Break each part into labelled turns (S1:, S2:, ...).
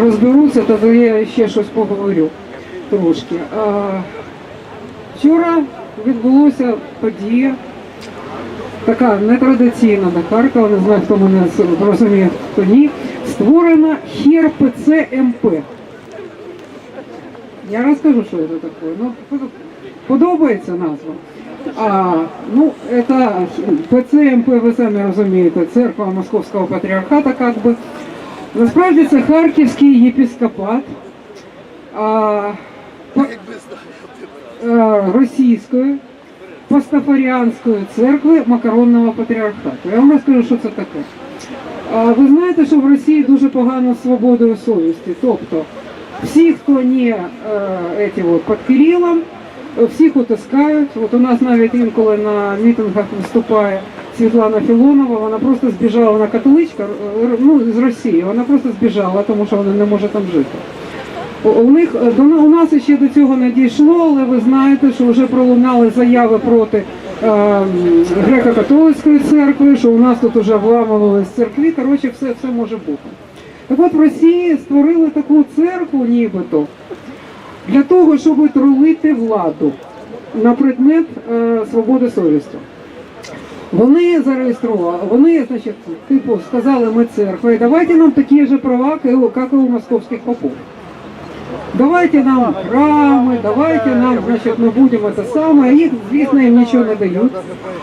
S1: розберуться, то я ще щось поговорю трошки. Вчора відбулося подія, така нетрадиційна для Харкова, не знаю, хто мене розуміє, хто ні. Створена хір ПЦ МП. Я розкажу, що це таке. Ну, подобається назва. А, ну, это ПЦМП, ви самі розумієте, церква Московського патріархата, как би. Насправді це Харківський єпіскопат а, по- а, російської пастафаріанської церкви Макаронного патріархату. Я вам розкажу, що це таке. А, ви знаєте, що в Росії дуже погано з свободою совісті. Тобто всі, хто не е, эти вот, під Кирилом, всіх утискають. От у нас навіть інколи на мітингах виступає Світлана Філонова, вона просто збіжала, вона католичка, е, ну, з Росії, вона просто збіжала, тому що вона не може там жити. У- них е, до у нас ще до цього не дійшло, але ви знаєте, що вже пролунали заяви проти е, греко-католицької церкви, що у нас тут вже вламувались церкві. Коротше, все, все може бути. Так от в Росії створили таку церкву, нібито, для того, щоб тролити владу на предмет е, свободи совісті. Вони зареєстрували, вони, значить, типу, сказали, ми церква, і давайте нам такі ж права, як і у московських попов. Давайте нам храми, давайте нам, значить, ми будемо те саме. Їх, звісно, їм нічого не дають.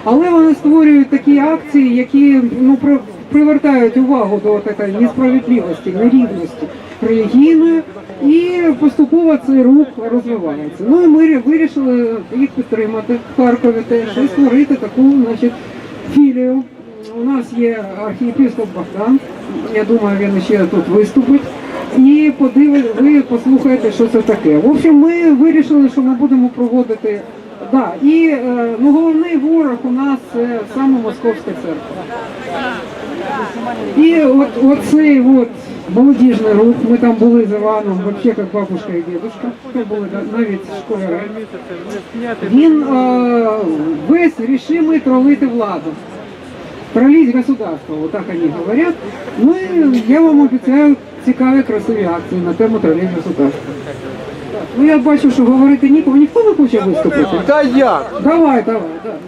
S1: Але вони створюють такі акції, які ну, привертають увагу до цієї несправедливості, нерівності релігійної, і поступово цей рух розвивається. Ну і ми вирішили їх підтримати в Харкові теж і створити таку, значить, філію. У нас є архієпископ Богдан. Я думаю, він ще тут виступить. І подиви, ви послухаєте, що це таке. В общем, ми вирішили, що ми будемо проводити. Да, і е, ну, головний ворог у нас це саме Московська церква. І от, оцей от молодіжний рух, ми там були з Іваном, взагалі як бабушка і дідушка, ми були навіть школяри. Він е, весь рішимий тролити владу. Тролить государство, вот так они говорят. Ну и я вам обіцяю цікаві красиві акції на тему пролізь государства. Ну я бачу, що говорити нікому, ніхто не хоче виступити.
S2: Та як?
S1: Давай, давай, давай.